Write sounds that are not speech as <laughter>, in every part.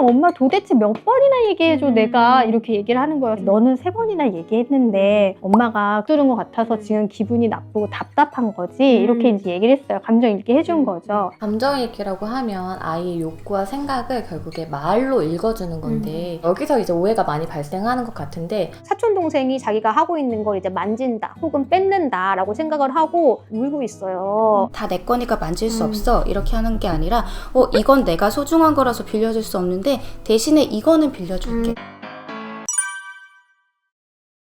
엄마 도대체 몇 번이나 얘기해줘 음. 내가 이렇게 얘기를 하는 거예요. 너는 세 번이나 얘기했는데 엄마가 뚫은 것 같아서 지금 기분이 나쁘고 답답한 거지 이렇게 음. 이제 얘기를 했어요. 감정 읽게 해준 거죠. 감정일기라고 하면 아이의 욕구와 생각을 결국에 말로 읽어주는 건데 여기서 이제 오해가 많이 발생하는 것 같은데 사촌 동생이 자기가 하고 있는 걸 이제 만진다 혹은 뺏는다라고 생각을 하고 울고 있어요. 다 내 거니까 만질 수 음. 없어 이렇게 하는 게 아니라 어 이건 내가 소중한 거라서 빌려줄 수 없는데 대신에 이거는 빌려줄게 음.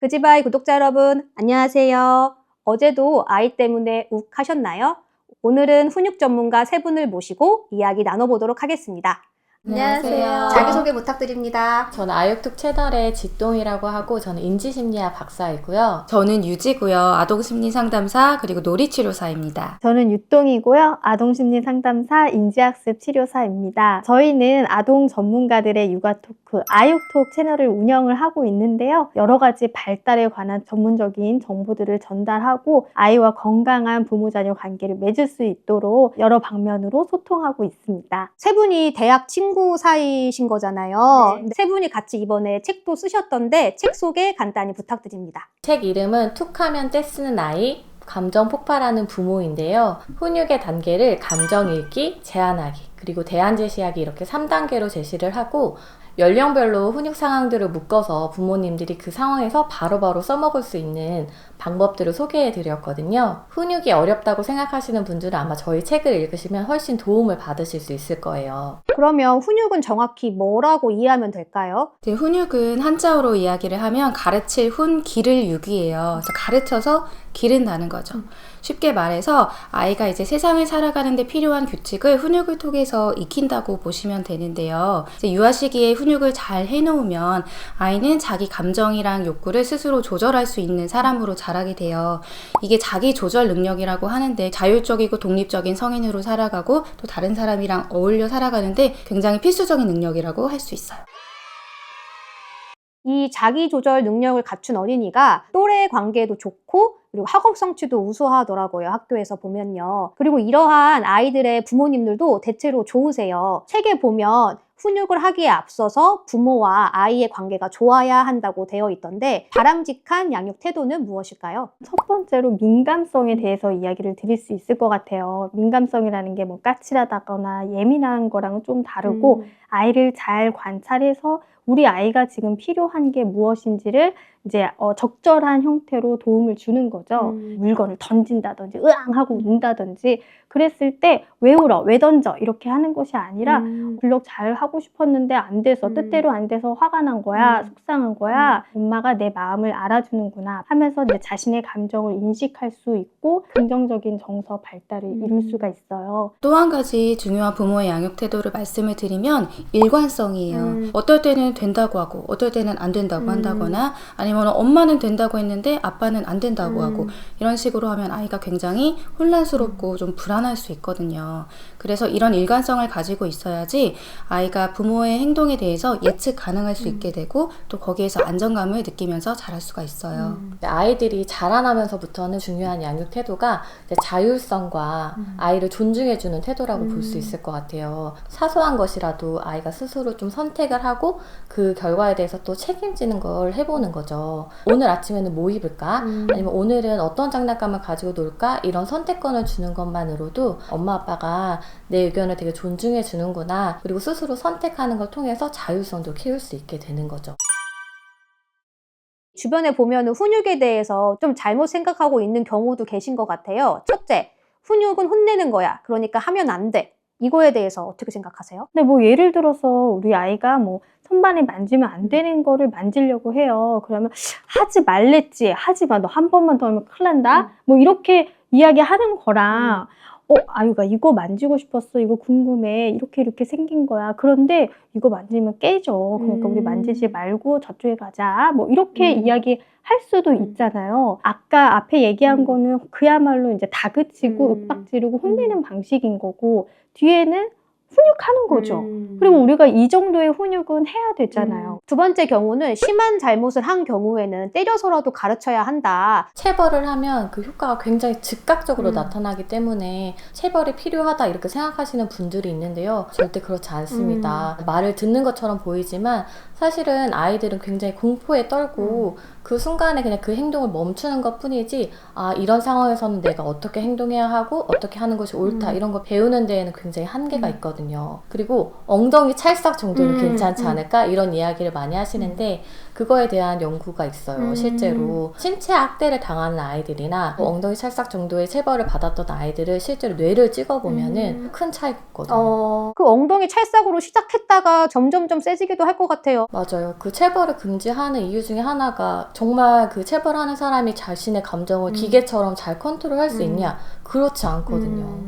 그지바이 구독자 여러분, 안녕하세요. 어제도 아이 때문에 욱 하셨나요? 오늘은 훈육 전문가 세 분을 모시고 이야기 나눠보도록 하겠습니다. 안녕하세요. 자기소개 부탁드립니다. 저는 아육특 채널의 지똥이라고 하고 저는 인지심리학 박사이고요. 저는 유지고요 아동심리 상담사 그리고 놀이치료사입니다 저는 유똥이고요. 아동심리 상담사 인지학습 치료사입니다. 저희는 아동 전문가들의 육아 토크 아육톡 채널을 운영을 하고 있는데요. 여러 가지 발달에 관한 전문적인 정보들을 전달하고 아이와 건강한 부모 자녀 관계를 맺을 수 있도록 여러 방면으로 소통하고 있습니다. 세 분이 대학 친구 사이신 거잖아요. 네. 세 분이 같이 이번에 책도 쓰셨던데 책 소개 간단히 부탁드립니다. 책 이름은 툭하면 떼쓰는 아이, 감정 폭발하는 부모인데요. 훈육의 단계를 감정 읽기, 제한하기, 그리고 대안 제시하기 이렇게 3단계로 제시를 하고 연령별로 훈육 상황들을 묶어서 부모님들이 그 상황에서 바로 바로 써먹을 수 있는 방법들을 소개해 드렸거든요. 훈육이 어렵다고 생각하시는 분들은 아마 저희 책을 읽으시면 훨씬 도움을 받으실 수 있을 거예요. 그러면 훈육은 정확히 뭐라고 이해하면 될까요? 이제 훈육은 한자어로 이야기를 하면 가르칠 훈 기를 육이에요 그래서 가르쳐서 기른다는 거죠 쉽게 말해서 아이가 이제 세상을 살아가는데 필요한 규칙을 훈육을 통해서 익힌다고 보시면 되는데요. 유아 시기에 훈육을 잘 해놓으면 아이는 자기 감정이랑 욕구를 스스로 조절할 수 있는 사람으로 자라게 돼요. 이게 자기 조절 능력이라고 하는데 자율적이고 독립적인 성인으로 살아가고 또 다른 사람이랑 어울려 살아가는데 굉장히 필수적인 능력이라고 할 수 있어요. 이 자기 조절 능력을 갖춘 어린이가 또래 관계도 좋고 그리고 학업 성취도 우수하더라고요. 학교에서 보면요. 그리고 이러한 아이들의 부모님들도 대체로 좋으세요. 책에 보면 훈육을 하기에 앞서서 부모와 아이의 관계가 좋아야 한다고 되어 있던데 바람직한 양육 태도는 무엇일까요? 첫 번째로 민감성에 대해서 이야기를 드릴 수 있을 것 같아요. 민감성이라는 게 뭐 까칠하다거나 예민한 거랑은 좀 다르고 음. 아이를 잘 관찰해서 우리 아이가 지금 필요한 게 무엇인지를 이제 어, 적절한 형태로 도움을 주는 거죠. 음. 물건을 던진다든지 으앙 하고 운다든지 그랬을 때 왜 울어 왜 던져 이렇게 하는 것이 아니라 음. 블록 잘 하고 싶었는데 안 돼서 음. 뜻대로 안 돼서 화가 난 거야 음. 속상한 거야 엄마가 내 마음을 알아주는구나 하면서 내 자신의 감정을 인식할 수 있고 긍정적인 정서 발달을 음. 이룰 수가 있어요. 또 한 가지 중요한 부모의 양육 태도를 말씀을 드리면 일관성이에요. 음. 어떨 때는 된다고 하고 어떨 때는 안 된다고 음. 한다거나 아니면 엄마는 된다고 했는데 아빠는 안 된다고 음. 하고 이런 식으로 하면 아이가 굉장히 혼란스럽고 좀 불안할 수 있거든요. 그래서 이런 일관성을 가지고 있어야지 아이가 부모의 행동에 대해서 예측 가능할 수 있게 되고 또 거기에서 안정감을 느끼면서 자랄 수가 있어요. 음. 아이들이 자라나면서부터는 중요한 양육 태도가 자율성과 음. 아이를 존중해주는 태도라고 볼 음. 수 있을 것 같아요. 사소한 것이라도 아이가 스스로 좀 선택을 하고 그 결과에 대해서 또 책임지는 걸 해보는 거죠. 오늘 아침에는 뭐 입을까? 음. 아니면 오늘은 어떤 장난감을 가지고 놀까? 이런 선택권을 주는 것만으로도 엄마 아빠가 내 의견을 되게 존중해 주는구나. 그리고 스스로 선택하는 걸 통해서 자율성도 키울 수 있게 되는 거죠. 주변에 보면 훈육에 대해서 좀 잘못 생각하고 있는 경우도 계신 것 같아요. 첫째, 훈육은 혼내는 거야. 그러니까 하면 안 돼. 이거에 대해서 어떻게 생각하세요? 근데 뭐 예를 들어서 우리 아이가 뭐 선반에 만지면 안 되는 거를 만지려고 해요. 그러면 하지 말랬지. 하지 마. 너 한 번만 더 하면 큰일 난다. 음. 뭐 이렇게 이야기하는 거랑 어, 아유가 이거 만지고 싶었어. 이거 궁금해. 이렇게 이렇게 생긴 거야. 그런데 이거 만지면 깨져. 그러니까 우리 음. 만지지 말고 저쪽에 가자. 뭐 이렇게 음. 이야기 할 수도 음. 있잖아요. 아까 앞에 얘기한 음. 거는 그야말로 이제 다그치고 음. 윽박 지르고 혼내는 방식인 거고 뒤에는 훈육하는 거죠. 음. 그리고 우리가 이 정도의 훈육은 해야 되잖아요. 두 번째 경우는 심한 잘못을 한 경우에는 때려서라도 가르쳐야 한다. 체벌을 하면 그 효과가 굉장히 즉각적으로 음. 나타나기 때문에 체벌이 필요하다 이렇게 생각하시는 분들이 있는데요. 절대 그렇지 않습니다. 말을 듣는 것처럼 보이지만 사실은 아이들은 굉장히 공포에 떨고 그 순간에 그냥 그 행동을 멈추는 것 뿐이지 아 이런 상황에서는 내가 어떻게 행동해야 하고 어떻게 하는 것이 옳다 음. 이런 걸 배우는 데에는 굉장히 한계가 있거든요. 그리고 엉덩이 찰싹 정도는 음, 괜찮지 음. 않을까 이런 이야기를 많이 하시는데 그거에 대한 연구가 있어요. 음. 실제로 신체 학대를 당하는 아이들이나 뭐 엉덩이 찰싹 정도의 체벌을 받았던 아이들을 실제로 뇌를 찍어보면은 큰 차이가 있거든요. 어, 그 엉덩이 찰싹으로 시작했다가 점점점 세지기도 할 것 같아요. 맞아요. 그 체벌을 금지하는 이유 중에 하나가 정말 그 체벌하는 사람이 자신의 감정을 음. 기계처럼 잘 컨트롤할 수 음. 있냐? 그렇지 않거든요.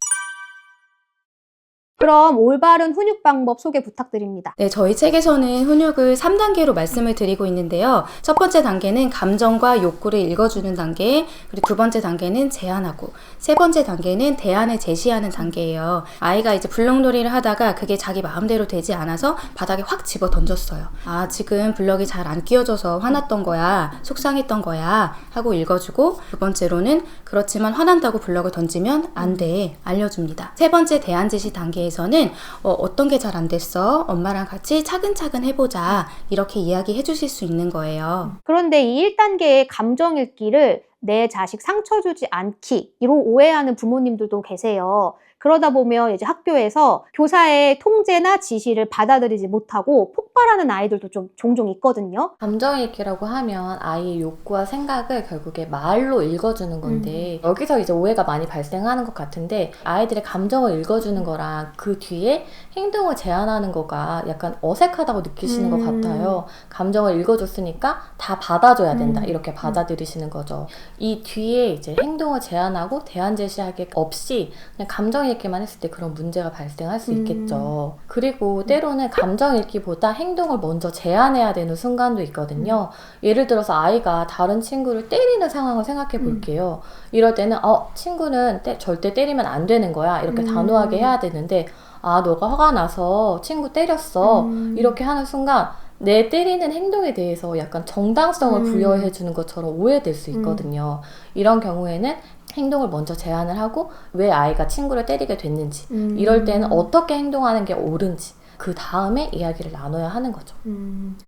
음. 그럼 올바른 훈육 방법 소개 부탁드립니다. 네, 저희 책에서는 훈육을 3단계로 말씀을 드리고 있는데요. 첫 번째 단계는 감정과 욕구를 읽어주는 단계, 그리고 두 번째 단계는 제안하고, 세 번째 단계는 대안을 제시하는 단계예요. 아이가 이제 블럭놀이를 하다가 그게 자기 마음대로 되지 않아서 바닥에 확 집어 던졌어요. 아, 지금 블럭이 잘 안 끼워져서 화났던 거야, 속상했던 거야, 하고 읽어주고, 두 번째로는 그렇지만 화난다고 블럭을 던지면 안 돼, 알려줍니다. 세 번째 대안 제시 단계 에서는 어, 떤 게 잘 안 됐어? 엄마랑 같이 차근차근 해보자. 이렇게 이야기해 주실 수 있는 거예요. 그런데 이 1단계의 감정 읽기를 내 자식 상처 주지 않기로 오해하는 부모님들도 계세요. 그러다 보면 이제 학교에서 교사의 통제나 지시를 받아들이지 못하고 폭발하는 아이들도 좀 종종 있거든요. 감정 읽기라고 하면 아이의 욕구와 생각을 결국에 말로 읽어주는 건데 여기서 이제 오해가 많이 발생하는 것 같은데 아이들의 감정을 읽어주는 거랑 그 뒤에 행동을 제안하는 거가 약간 어색하다고 느끼시는 것 음. 같아요. 감정을 읽어줬으니까 다 받아줘야 된다 음. 이렇게 받아들이시는 거죠. 이 뒤에 이제 행동을 제안하고 대안 제시하기 없이 그냥 감정 읽기만 했을 때 그런 문제가 발생할 수 음. 있겠죠. 그리고 때로는 감정 읽기보다 행동을 먼저 제안해야 되는 순간도 있거든요. 예를 들어서 아이가 다른 친구를 때리는 상황을 생각해 볼게요. 이럴 때는 어 친구는 때- 절대 때리면 안 되는 거야 이렇게 음. 단호하게 해야 되는데 아 너가 화가 나서 친구 때렸어 음. 이렇게 하는 순간 내 때리는 행동에 대해서 약간 정당성을 음. 부여해 주는 것처럼 오해될 수 있거든요. 이런 경우에는 행동을 먼저 제안을 하고 왜 아이가 친구를 때리게 됐는지 음. 이럴 때는 어떻게 행동하는 게 옳은지 그 다음에 이야기를 나눠야 하는 거죠.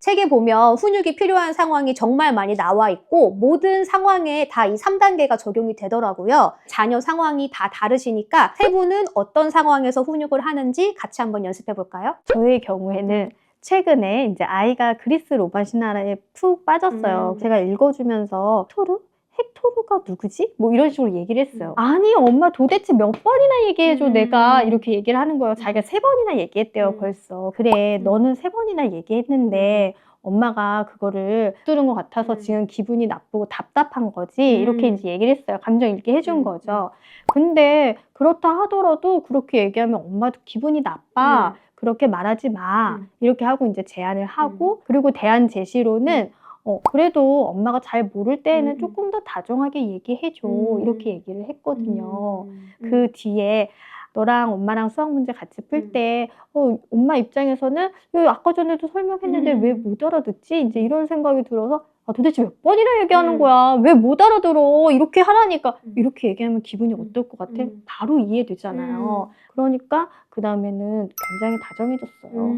책에 보면 훈육이 필요한 상황이 정말 많이 나와 있고 모든 상황에 다 이 3단계가 적용이 되더라고요. 자녀 상황이 다 다르시니까 세 분은 어떤 상황에서 훈육을 하는지 같이 한번 연습해 볼까요? 저의 경우에는 최근에 이제 아이가 그리스 로마 신화에 푹 빠졌어요. 음. 제가 읽어주면서 토르? 헥토르가 누구지? 뭐 이런 식으로 얘기를 했어요. 아니 엄마 도대체 몇 번이나 얘기해줘 음. 내가 이렇게 얘기를 하는 거예요. 자기가 세 번이나 얘기했대요 음. 벌써. 그래 음. 너는 세 번이나 얘기했는데 엄마가 그거를 들은 것 같아서 음. 지금 기분이 나쁘고 답답한 거지 음. 이렇게 이제 얘기를 했어요. 감정 읽게 해준 음. 거죠. 근데 그렇다 하더라도 그렇게 얘기하면 엄마도 기분이 나빠. 그렇게 말하지 마. 음. 이렇게 하고 이제 제안을 하고 그리고 대안 제시로는 어, 그래도 엄마가 잘 모를 때에는 음. 조금 더 다정하게 얘기해줘. 음. 이렇게 얘기를 했거든요. 음. 그 뒤에 너랑 엄마랑 수학 문제 같이 풀 음. 때, 어, 엄마 입장에서는 왜 아까 전에도 설명했는데 음. 왜못 알아듣지? 이제 이런 생각이 들어서 아, 도대체 몇 번이나 얘기하는 음. 거야? 왜 못 알아들어? 이렇게 하라니까. 음. 이렇게 얘기하면 기분이 음. 어떨 것 같아? 음. 바로 이해되잖아요. 그러니까 그 다음에는 굉장히 다정해졌어요.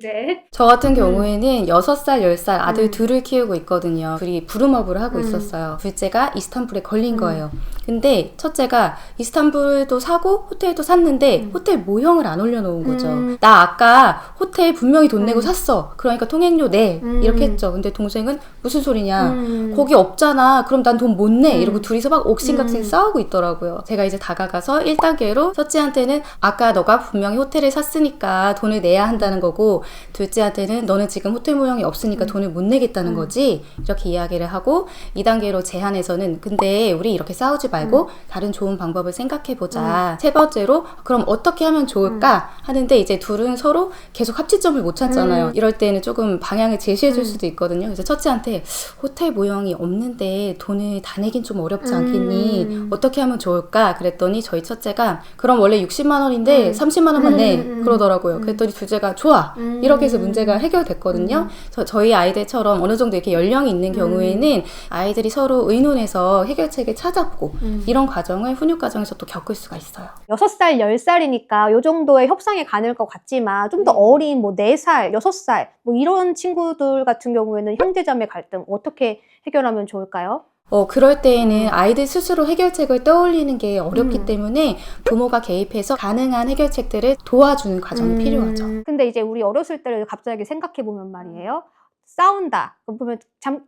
음. 네. 저 같은 경우에는 6살, 10살 아들 음. 둘을 키우고 있거든요. 둘이 부루마블을 하고 음. 있었어요. 둘째가 이스탄불에 걸린 음. 거예요. 근데 첫째가 이스탄불도 사고 호텔도 샀는데 음. 호텔 모형을 안 올려놓은 거죠. 음. 나 아까 호텔 분명히 돈 내고 음. 샀어. 그러니까 통행료 내. 음. 이렇게 했죠. 근데 동생은 무슨 소리냐. 음. 거기 없잖아. 그럼 난 돈 못 내. 음. 이러고 둘이서 막 옥신각신 음. 싸우고 있더라고요. 제가 이제 다가가서 1단계로 첫째한테는 아까 너가 분명히 호텔을 샀으니까 돈을 내야 한다는 거고 둘째한테는 너는 지금 호텔 모형이 없으니까 음. 돈을 못 내겠다는 음. 거지. 이렇게 이야기를 하고 2단계로 제안해서는 근데 우리 이렇게 싸우지 말고 음. 다른 좋은 방법을 생각해 보자. 세 번째로 그럼 어떻게 하면 좋을까 음. 하는데 이제 둘은 서로 계속 합치점을 못 찾잖아요. 음. 이럴 때는 조금 방향을 제시해 줄 음. 수도 있거든요. 그래서 첫째한테 호텔 모형이 없는데 돈을 다 내긴 좀 어렵지 않겠니? 음. 어떻게 하면 좋을까? 그랬더니 저희 첫째가 그럼 원래 60만 원인데 음. 30만 원만 내 음, 음, 음. 그러더라고요. 음. 그랬더니 주제가 좋아 음. 이렇게 해서 문제가 해결됐거든요. 음. 저희 아이들처럼 어느 정도 이렇게 연령이 있는 경우에는 아이들이 서로 의논해서 해결책을 찾아보고 음. 이런 과정을 훈육 과정에서 또 겪을 수가 있어요. 6살, 10살이니까 요 정도의 협상이 가능할 것 같지만 좀 더 어린 뭐 4살, 6살 뭐 이런 친구들 같은 경우에는 형제자매 갈등 어떻게 해결하면 좋을까요? 어, 그럴 때에는 아이들 스스로 해결책을 떠올리는 게 어렵기 음. 때문에 부모가 개입해서 가능한 해결책들을 도와주는 과정이 음. 필요하죠. 근데 이제 우리 어렸을 때를 갑자기 생각해 보면 말이에요. 싸운다. 보면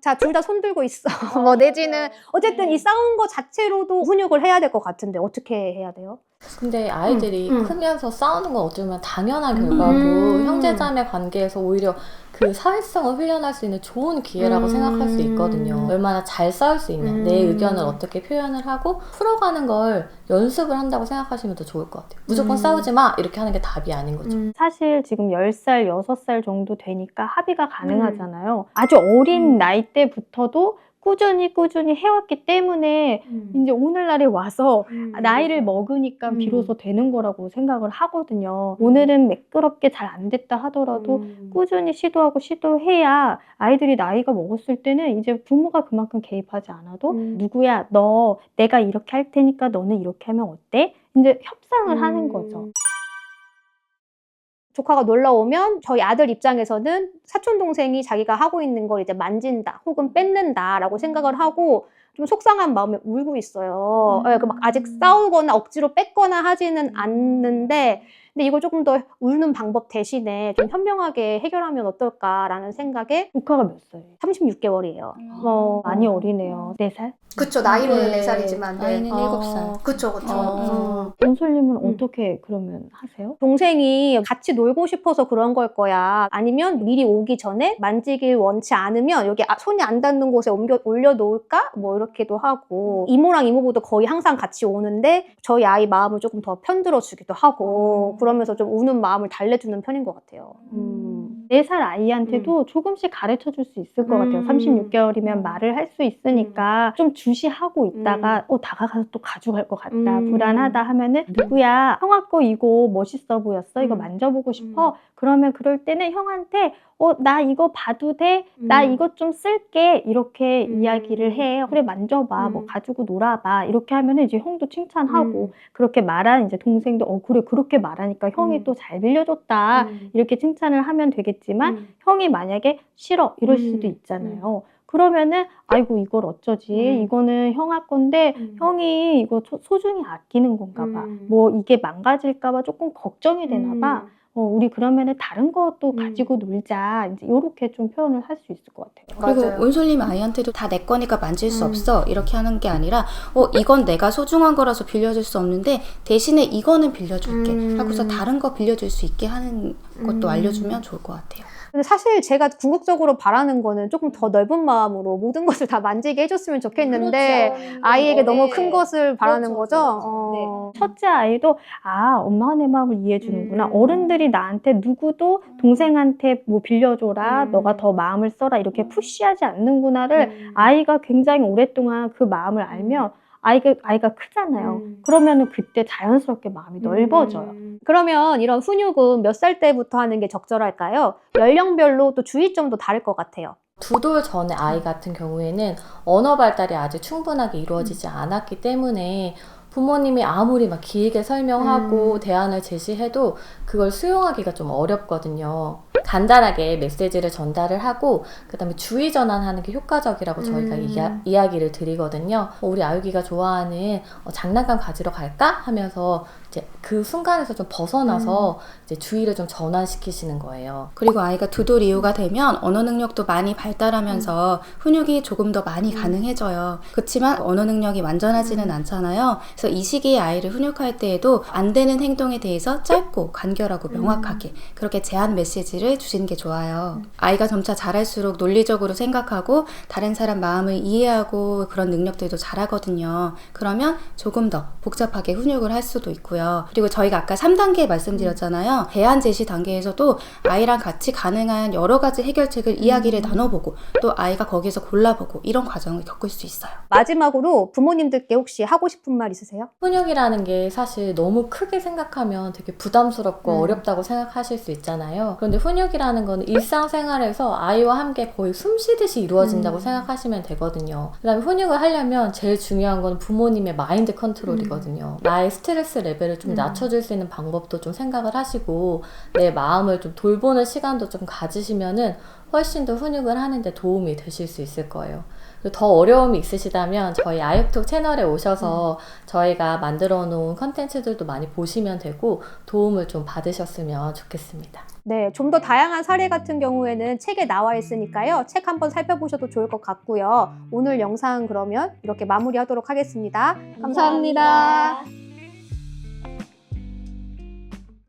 자 둘 다 손 들고 있어. <laughs> 뭐 내지는 어쨌든 이 싸운 거 자체로도 훈육을 해야 될 것 같은데 어떻게 해야 돼요? 근데 아이들이 음, 음. 크면서 싸우는 건 어쩌면 당연한 결과고 음. 형제자매 관계에서 오히려 그 사회성을 훈련할 수 있는 좋은 기회라고 음. 생각할 수 있거든요. 얼마나 잘 싸울 수 있냐, 음. 내 의견을 어떻게 표현을 하고 풀어가는 걸 연습을 한다고 생각하시면 더 좋을 것 같아요. 무조건 음. 싸우지 마 이렇게 하는 게 답이 아닌 거죠. 사실 지금 10살, 6살 정도 되니까 합의가 가능하잖아요. 아주 어린 음. 나이 때부터도 꾸준히 꾸준히 해왔기 때문에 이제 오늘날에 와서 나이를 먹으니까 음. 비로소 되는 거라고 생각을 하거든요. 오늘은 매끄럽게 잘 안 됐다 하더라도 음. 꾸준히 시도하고 시도해야 아이들이 나이가 먹었을 때는 이제 부모가 그만큼 개입하지 않아도 음. 누구야 너 내가 이렇게 할 테니까 너는 이렇게 하면 어때? 이제 협상을 하는 음. 거죠. 조카가 놀러 오면 저희 아들 입장에서는 사촌 동생이 자기가 하고 있는 걸 이제 만진다 혹은 뺏는다라고 생각을 하고 좀 속상한 마음에 울고 있어요. 음. 예, 그막 아직 싸우거나 억지로 뺏거나 하지는 않는데 근데 이걸 조금 더 울는 방법 대신에 좀 현명하게 해결하면 어떨까라는 생각에 조카가 몇 살이에요? 36개월이에요. 어, 많이 어리네요. 4살? 그쵸 나이로는 네 살이지만 아이는 일곱 살. 그쵸 그쵸. 어. 연솔님은 음. 어떻게 그러면 하세요? 동생이 같이 놀고 싶어서 그런 걸 거야. 아니면 미리 오기 전에 만지길 원치 않으면 여기 아- 손이 안 닿는 곳에 옮겨 올려놓을까? 뭐 이렇게도 하고 이모랑 이모부도 거의 항상 같이 오는데 저희 아이 마음을 조금 더 편들어 주기도 하고 그러면서 좀 우는 마음을 달래주는 편인 것 같아요. 음. 4살 아이한테도 조금씩 가르쳐 줄 수 있을 것 같아요. 음. 36개월이면 음. 말을 할 수 있으니까 좀 주시하고 있다가 어 다가가서 또 가져갈 것 같다. 음. 불안하다 하면은 누구야? 형아 거 이거 멋있어 보였어. 이거 음. 만져보고 싶어. 그러면 그럴 때는 형한테 어 나 이거 봐도 돼? 나 음. 이것 좀 쓸게. 이렇게 음. 이야기를 해. 그래 만져봐. 음. 뭐 가지고 놀아봐. 이렇게 하면은 이제 형도 칭찬하고 음. 그렇게 말한 이제 동생도 어 그래 그렇게 말하니까 형이 음. 또잘 빌려줬다. 음. 이렇게 칭찬을 하면 되겠지만 음. 형이 만약에 싫어 이럴 음. 수도 있잖아요. 그러면은 아이고 이걸 어쩌지? 음. 이거는 형아 건데 음. 형이 이거 소- 소중히 아끼는 건가 봐. 음. 뭐 이게 망가질까 봐 조금 걱정이 되나 봐. 음. 어, 우리 그러면은 다른 것도 음. 가지고 놀자. 이제 요렇게 좀 표현을 할 수 있을 것 같아요. 그리고 맞아요. 온솔님 아이한테도 다 내 거니까 만질 수 음. 없어 이렇게 하는 게 아니라 어 이건 내가 소중한 거라서 빌려줄 수 없는데 대신에 이거는 빌려줄게 음. 하고서 다른 거 빌려줄 수 있게 하는 것도 음. 알려주면 좋을 것 같아요. 근데 사실 제가 궁극적으로 바라는 거는 조금 더 넓은 마음으로 모든 것을 다 만지게 해줬으면 좋겠는데 아이에게 너무 큰 것을 바라는 그렇죠, 거죠. 그렇죠. 어. 첫째 아이도 아 엄마가 내 마음을 이해해 주는구나. 음. 어른들이 나한테 누구도 동생한테 뭐 빌려줘라. 음. 너가 더 마음을 써라. 이렇게 푸시하지 않는구나를 음. 아이가 굉장히 오랫동안 그 마음을 알면 아이가 아이가 크잖아요. 음. 그러면은 그때 자연스럽게 마음이 넓어져요. 음. 그러면 이런 훈육은 몇 살 때부터 하는 게 적절할까요? 연령별로 또 주의점도 다를 것 같아요. 두 돌 전에 아이 같은 경우에는 언어 발달이 아직 충분하게 이루어지지 않았기 때문에 부모님이 아무리 막 길게 설명하고 음. 대안을 제시해도 그걸 수용하기가 좀 어렵거든요. 간단하게 메시지를 전달을 하고 그다음에 주의 전환하는 게 효과적이라고 저희가 음. 이야, 이야기를 드리거든요. 어, 우리 아유기가 좋아하는 어, 장난감 가지러 갈까 하면서 이제 그 순간에서 좀 벗어나서 이제 주의를 좀 전환시키시는 거예요. 그리고 아이가 두돌 이후가 되면 언어 능력도 많이 발달하면서 훈육이 조금 더 많이 음. 가능해져요. 그렇지만 언어 능력이 완전하지는 않잖아요. 그래서 이 시기에 아이를 훈육할 때에도 안 되는 행동에 대해서 짧고 간결하고 음. 명확하게 그렇게 제한 메시지를 주시는 게 좋아요. 음. 아이가 점차 자랄수록 논리적으로 생각하고 다른 사람 마음을 이해하고 그런 능력들도 자라거든요. 그러면 조금 더 복잡하게 훈육을 할 수도 있고요. 있고요. 그리고 저희가 아까 3단계 말씀드렸잖아요. 대안 제시 단계에서도 아이랑 같이 가능한 여러 가지 해결책을 이야기를 나눠보고 또 아이가 거기서 골라보고 이런 과정을 겪을 수 있어요. 마지막으로 부모님들께 혹시 하고 싶은 말 있으세요? 훈육이라는 게 사실 너무 크게 생각하면 되게 부담스럽고 음. 어렵다고 생각하실 수 있잖아요. 그런데 훈육이라는 거는 일상생활에서 아이와 함께 거의 숨 쉬듯이 이루어진다고 음. 생각하시면 되거든요. 그 다음에 훈육을 하려면 제일 중요한 건 부모님의 마인드 컨트롤이거든요. 나의 스트레스 레벨을 좀 음. 낮춰줄 수 있는 방법도 좀 생각을 하시고 내 마음을 좀 돌보는 시간도 좀 가지시면은 훨씬 더 훈육을 하는데 도움이 되실 수 있을 거예요. 더 어려움이 있으시다면 저희 아육톡 채널에 오셔서 저희가 만들어 놓은 컨텐츠들도 많이 보시면 되고 도움을 좀 받으셨으면 좋겠습니다. 네, 좀 더 다양한 사례 같은 경우에는 책에 나와 있으니까요. 책 한번 살펴보셔도 좋을 것 같고요. 오늘 영상 그러면 이렇게 마무리하도록 하겠습니다 감사합니다. 감사합니다.